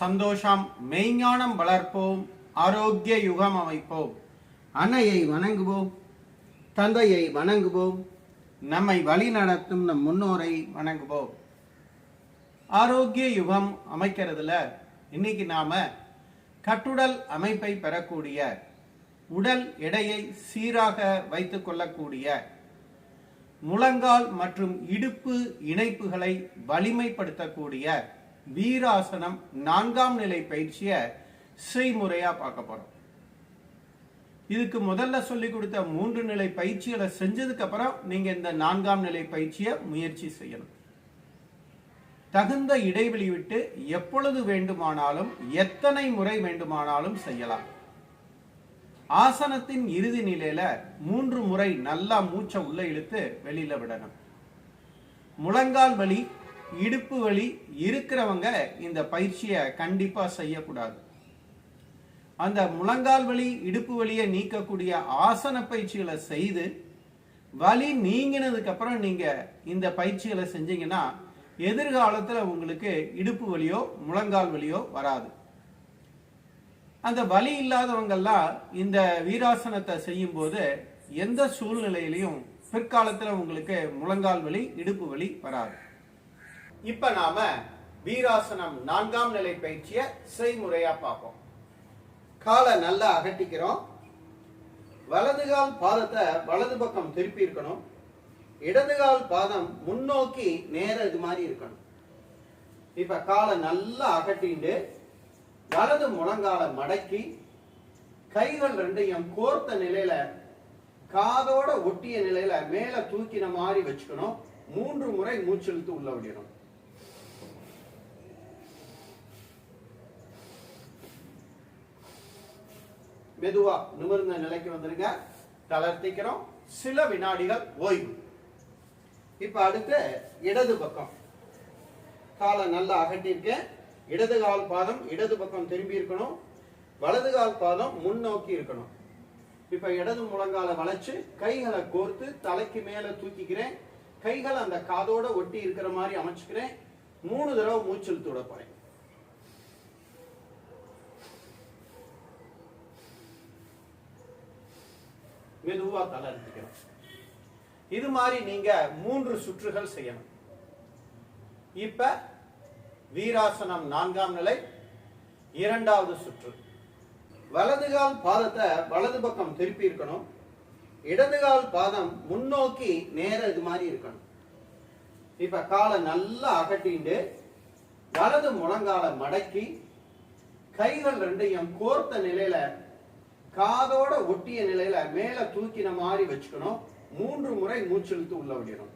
சந்தோஷம் மெய்ஞானம் வளர்ப்போம் ஆரோக்கிய யுகம் அமைப்போம். அன்னையை வணங்குவோம் தந்தையை வணங்குவோம் நம்மை வழி நடத்தும் நம் முன்னோரை வணங்குவோம். ஆரோக்கிய யுகம் அமைக்கிறதுல இன்னைக்கு நாம கட்டுடல் அமைப்பை பெறக்கூடிய உடல் எடையை சீராக வைத்துக் கொள்ளக்கூடிய முழங்கால் மற்றும் இடுப்பு இணைப்புகளை வலிமைப்படுத்தக்கூடிய வீராசனம் நான்காம் நிலை பயிற்சிய செய்முறையாக பார்க்க போகிறோம் இதுக்கு முதல்ல சொல்லி கொடுத்த மூன்று நிலை பயிற்சிகளை செஞ்சதுக்கு அப்புறம் நீங்க இந்த நான்காம் நிலை பயிற்சியை முயற்சி செய்யணும். தகுந்த இடைவெளி விட்டு எப்பொழுது வேண்டுமானாலும் எத்தனை முறை வேண்டுமானாலும் செய்யலாம். ஆசனத்தின் இறுதி நிலையில மூன்று முறை நல்லா மூச்சை உள்ள இழுத்து வெளியில விடணும். முழங்கால் வலி இடுப்பு வலி இருக்கிறவங்க இந்த பயிற்சியை கண்டிப்பா செய்யக்கூடாது. அந்த முழங்கால் வலி இடுப்பு வலியை நீக்கக்கூடிய ஆசன பயிற்சிகளை செய்து வலி நீங்கினதுக்கு அப்புறம் நீங்க இந்த பயிற்சிகளை செஞ்சீங்கன்னா எதிர்காலத்துல உங்களுக்கு இடுப்பு வலியோ முழங்கால் வலியோ வராது. அந்த வலி இல்லாதவங்கெல்லாம் இந்த வீராசனத்தை செய்யும் போது எந்த சூழ்நிலையிலையும் பிற்காலத்துல உங்களுக்கு முழங்கால் வலி இடுப்பு வலி வராது. இப்ப நாம வீராசனம் நான்காம் நிலை பயிற்சிய செய்முறையா பார்ப்போம். காலை நல்லா அகட்டிக்கிறோம். வலது கால் பாதத்தை வலது பக்கம் திருப்பி இருக்கணும். இடது கால் பாதம் முன்னோக்கி நேர இது மாதிரி இருக்கணும். இப்ப காலை நல்லா அகட்டிண்டு வலது முழங்கால மடக்கி கைகள் ரெண்டையும் கோர்த்த நிலையில காதோட ஒட்டிய நிலையில மேல தூக்கின மாதிரி வச்சுக்கணும். மூன்று முறை மூச்செழுத்து உள்ள விடணும். மெதுவா நிமிர்ந்த நிலைக்கு வந்துருங்க. தளர்த்திக்கிறோம். சில வினாடிகள் ஓய்வு. இப்ப அடுத்து இடது பக்கம். காலை நல்லா அகட்டியிருக்கேன் இடது கால் பாதம் இடது பக்கம் திரும்பி இருக்கணும். வலது கால் பாதம் முன்னோக்கி இருக்கணும். இப்ப இடது முழங்கால வளைச்சு கைகளை கோர்த்து தலைக்கு மேல தூக்கிக்கிறேன். கைகள் அந்த காதோட ஒட்டி இருக்கிற மாதிரி அமைச்சுக்கிறேன். மூணு தடவை மூச்சல் தூட போறேன். மெதுவாக தலை இது மாதிரி நீங்க மூன்று சுற்றுகள் செய்யணும். இப்ப வீராசனம் நான்காம் நிலை இரண்டாவது சுற்று. வலது கால் பாதத்தை வலது பக்கம் திருப்பி இருக்கணும். இடது கால் பாதம் முன்னோக்கி நேர இது மாதிரி இருக்கணும். இப்ப காலை நல்லா அகட்டிண்டு வலது முழங்கால மடக்கி கைகள் ரெண்டையும் கோர்த்த நிலையில காதோட ஒட்டிய நிலையில மேல தூக்கின மாதிரி வச்சுக்கணும். மூன்று முறை மூச்செழுத்து உள்ள விடணும்.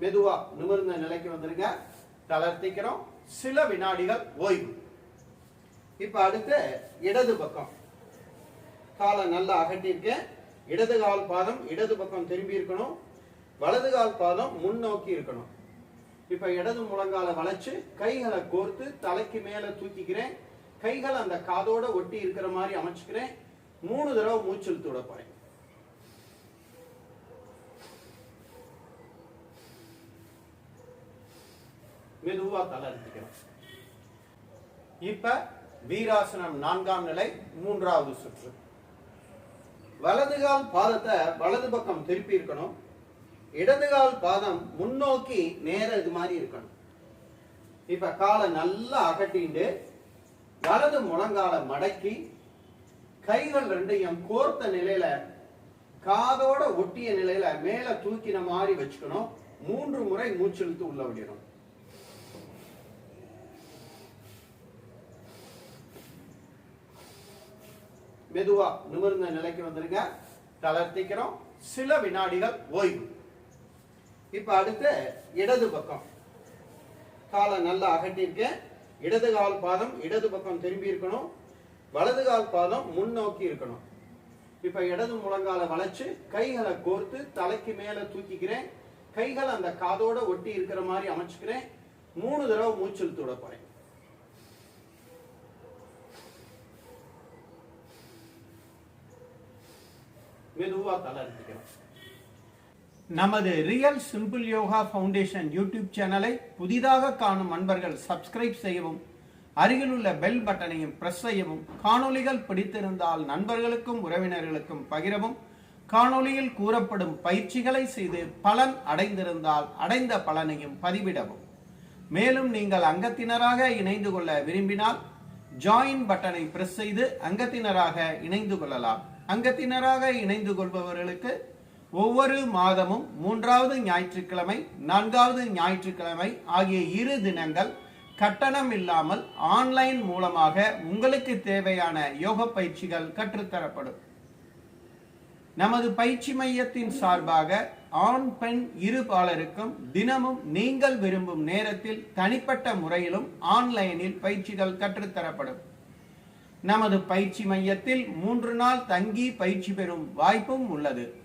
மெதுவா நிமிர்ந்த நிலைக்கு வந்துருங்க. தளர்த்திக்கிறோம். சில வினாடிகள் ஓய்வு. இப்ப அடுத்து இடது பக்கம். காலை நல்லா அகட்டியிருக்கேன் இடது கால் பாதம் இடது பக்கம் திரும்பி இருக்கணும். வலது கால் பாதம் முன்னோக்கி இருக்கணும். இப்ப இடது முழங்கால வளைச்சு கைகளை கோர்த்து தலைக்கு மேல தூக்கிக்கிறேன். கைகள் அந்த காதோட ஒட்டி இருக்கிற மாதிரி அமைச்சுக்கிறேன். மூணு தடவை மூச்சல் விட போறேன். மெதுவா தலை இப்ப வீராசனம் நான்காம் நிலை மூன்றாவது சுற்று. வலது கால் பாதத்தை வலது பக்கம் திருப்பி இருக்கணும். இடதுகால் பாதம் முன்னோக்கி நேர இது மாதிரி இருக்கணும். இப்ப காலை நல்லா அகட்டிண்டு வலது முழங்கால மடக்கி கைகள் ரெண்டையும் கோர்த்த நிலையில காதோட ஒட்டிய நிலையில மேல தூக்கின மாதிரி வச்சுக்கணும். மூன்று முறை மூச்செழுத்து உள்ள விடணும். மெதுவா நிமிர்ந்த நிலைக்கு வந்துருங்க. தளர்த்திக்கிறோம். சில வினாடிகள் ஓய்வு. இப்ப அடுத்து இடது பக்கம். காலை நல்லா அகட்டியிருக்கேன். இடது கால் பாதம் இடது பக்கம் திரும்பி இருக்கணும். வலது கால் பாதம் முன்னோக்கி இருக்கணும். இப்ப இடது முழங்கால வளைச்சு கைகளை கோர்த்து தலைக்கு மேல தூக்கிக்கிறேன். கைகள் அந்த காதோட ஒட்டி இருக்கிற மாதிரி அமைச்சுக்கிறேன். மூணு தடவை மூச்சல் தூட போறேன். மெதுவா தலை நமது real simple yoga foundation YouTube சேனலை புதிதாக காணும் அன்பர்கள் சப்ஸ்கிரைப் செய்யவும் அருகிலுள்ள பெல் பட்டனையும் பிரஸ் செய்யவும் காணொளிகள் பிடித்திருந்தால் நண்பர்களுக்கும் உறவினர்களுக்கும் பகிரவும் காணொளியில் கூறப்படும் பயிற்சிகளை செய்து பலன் அடைந்திருந்தால் அடைந்த பலனையும் பதிவிடவும். மேலும் நீங்கள் அங்கத்தினராக இணைந்து கொள்ள விரும்பினால் ஜாயின் பட்டனை பிரஸ் செய்து அங்கத்தினராக இணைந்து கொள்ளலாம். அங்கத்தினராக இணைந்து கொள்பவர்களுக்கு ஒவ்வொரு மாதமும் மூன்றாவது ஞாயிற்றுக்கிழமை நான்காவது ஞாயிற்றுக்கிழமை ஆகிய இரு தினங்கள் கட்டணம் இல்லாமல் ஆன்லைன் மூலமாக உங்களுக்கு தேவையான யோக பயிற்சிகள் கற்றுத்தரப்படும். நமது பயிற்சி மையத்தின் சார்பாக ஆண் பெண் இரு பாலருக்கும் தினமும் நீங்கள் விரும்பும் நேரத்தில் தனிப்பட்ட முறையிலும் ஆன்லைனில் பயிற்சிகள் கற்றுத்தரப்படும். நமது பயிற்சி மையத்தில் மூன்று நாள் தங்கி பயிற்சி பெறும் வாய்ப்பும் உள்ளது.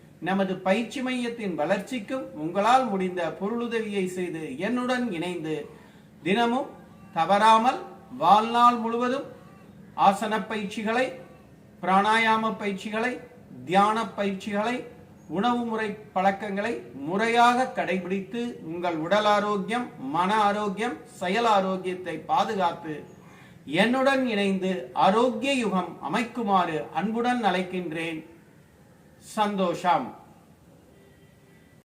நமது பயிற்சி மையத்தின் வளர்ச்சிக்கும் உங்களால் முடிந்த பொருளுதவியை செய்து என்னுடன் இணைந்து தினமும் தவறாமல் வாழ்நாள் முழுவதும் ஆசன பயிற்சிகளை பிராணாயாம பயிற்சிகளை தியான பயிற்சிகளை உணவு முறை பழக்கங்களை முறையாக கடைபிடித்து உங்கள் உடல் ஆரோக்கியம் மன ஆரோக்கியம் செயல் ஆரோக்கியத்தை பாதுகாத்து என்னுடன் இணைந்து ஆரோக்கிய யுகம் அமைக்குமாறு அன்புடன் அழைக்கின்றேன். சந்தோஷம்.